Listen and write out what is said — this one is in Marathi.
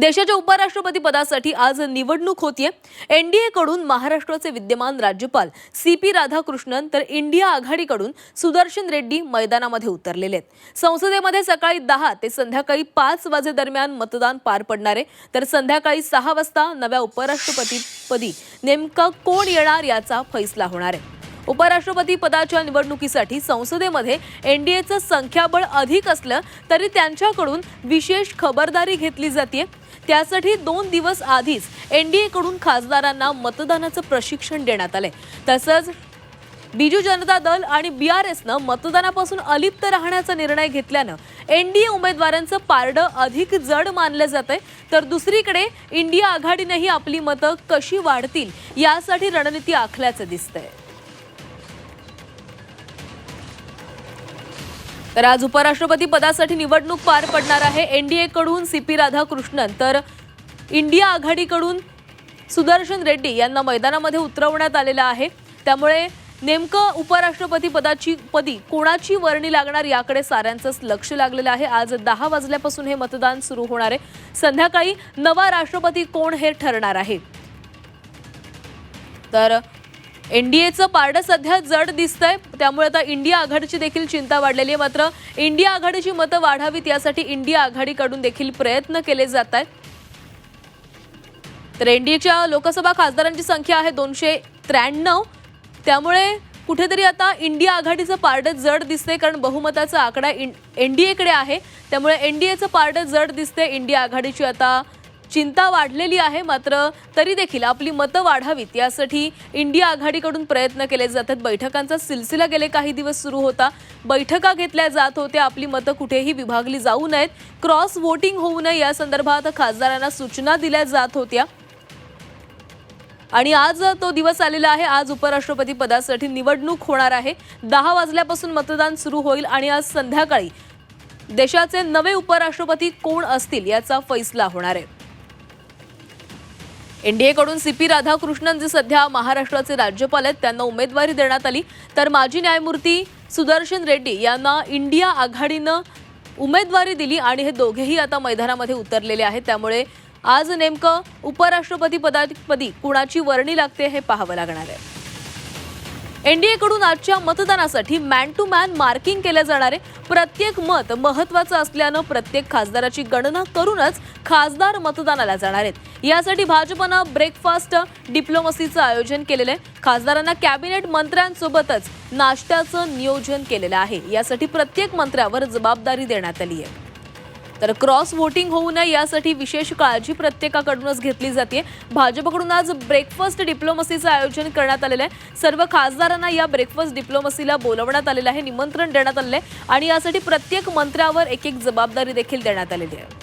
देशाच्या उपराष्ट्रपती पदासाठी आज निवडणूक होतीये. एनडीएकडून महाराष्ट्राचे विद्यमान राज्यपाल सी पी राधाकृष्णन तर इंडिया आघाडीकडून सुदर्शन रेड्डी मैदानामध्ये उतरलेले आहेत. संसदेमध्ये सकाळी दहा ते संध्याकाळी पाच वाजेदरम्यान मतदान पार पडणार आहे. तर संध्याकाळी सहा वाजता नव्या उपराष्ट्रपतीपदी नेमका कोण येणार याचा फैसला होणार आहे. उपराष्ट्रपती पदाच्या निवडणुकीसाठी संसदेमध्ये एनडीएचं संख्याबळ अधिक असलं तरी त्यांच्याकडून विशेष खबरदारी घेतली जाते त्यासाठी दोन दिवस आधीच एनडीएकडून खासदारांना मतदानाचं प्रशिक्षण देण्यात आलंय. तसंच बीजू जनता दल आणि बी आर एसनं मतदानापासून अलिप्त राहण्याचा निर्णय घेतल्यानं एनडीए उमेदवारांचं पारडं अधिक जड मानलं जातंय. तर दुसरीकडे इंडिया आघाडीनंही आपली मतं कशी वाढतील यासाठी रणनीती आखल्याचं दिसतंय. तर आज उपराष्ट्रपती पदासाठी निवडणूक पार पडणार आहे. एन डी एकडून सी पी राधाकृष्णन. तर इंडिया आघाडीकडून सुदर्शन रेड्डी यांना मैदानामध्ये उतरवण्यात आलेलं आहे. त्यामुळे नेमकं उपराष्ट्रपती पदाची पदी कोणाची वर्णी लागणार याकडे साऱ्यांचंच लक्ष लागलेलं आहे. आज दहा वाजल्यापासून हे मतदान सुरू होणार आहे. संध्याकाळी नवा राष्ट्रपती कोण हे ठरणार आहे? तर एनडीएचं पारडं सध्या जड दिसतंय. त्यामुळे आता इंडिया आघाडीची देखील चिंता वाढलेली आहे. मात्र इंडिया आघाडीची मतं वाढावीत यासाठी इंडिया आघाडीकडून देखील प्रयत्न केले जात आहेत तर एनडीएच्या लोकसभा खासदारांची संख्या आहे दोनशे त्र्याण्णव. त्यामुळे कुठेतरी आता इंडिया आघाडीचं पारडं जड दिसते कारण बहुमताचा आकडा एनडीएकडे आहे. त्यामुळे एनडीएचं पारडं जड दिसते इंडिया आघाडीची आता चिंता वाढलेली आहे मात्र तरी देखील आपली मतं वाढावीत. यासाठी इंडिया आघाडीकडून प्रयत्न केले जातात. बैठकांचा सिलसिला गेले काही दिवस सुरू होता. बैठका घेतल्या जात होत्या. आपली मतं कुठेही विभागली जाऊ नयेत. क्रॉस वोटिंग होऊ नये या संदर्भात खासदारांना सूचना दिल्या जात होत्या. आणि आज तो दिवस आलेला आहे. आज उपराष्ट्रपती पदासाठी निवडणूक होणार आहे. दहा वाजल्यापासून मतदान सुरू होईल आणि आज संध्याकाळी देशाचे नवे उपराष्ट्रपती कोण असतील याचा फैसला होणार आहे. एनडीएकडून सी पी राधाकृष्णन जे सध्या महाराष्ट्राचे राज्यपाल आहेत. त्यांना उमेदवारी देण्यात आली. तर माजी न्यायमूर्ती सुदर्शन रेड्डी यांना इंडिया आघाडीनं उमेदवारी दिली आणि हे दोघेही आता मैदानामध्ये उतरलेले आहेत. त्यामुळे आज नेमकं उपराष्ट्रपती पदापदी कुणाची वर्णी लागते हे पाहावं लागणार आहे. एनडीएकडून आजच्या मतदानासाठी मॅन टू मॅन मार्किंग केले जाणार. आहे प्रत्येक मत महत्वाचं असल्यानं प्रत्येक खासदाराची गणना करूनच खासदार मतदानाला जाणार आहेत. यासाठी भाजपनं ब्रेकफास्ट डिप्लोमसीचं आयोजन केलेलं आहे. खासदारांना कॅबिनेट मंत्र्यांसोबतच नाश्त्याचं नियोजन केलेलं आहे. यासाठी प्रत्येक मंत्र्यावर जबाबदारी देण्यात आली आहे. तर क्रॉस वोटिंग होऊ नये यासाठी विशेष काळजी प्रत्येकाकडूनच घेतली जाते. भाजपकडून आज ब्रेकफास्ट डिप्लोमसीचं आयोजन करण्यात आलेलं आहे. सर्व खासदारांना या ब्रेकफास्ट डिप्लोमसीला बोलवण्यात आलेलं आहे निमंत्रण देण्यात आलेलं आहे. आणि यासाठी प्रत्येक मंत्र्यावर एक एक जबाबदारी देखील देण्यात आलेली आहे.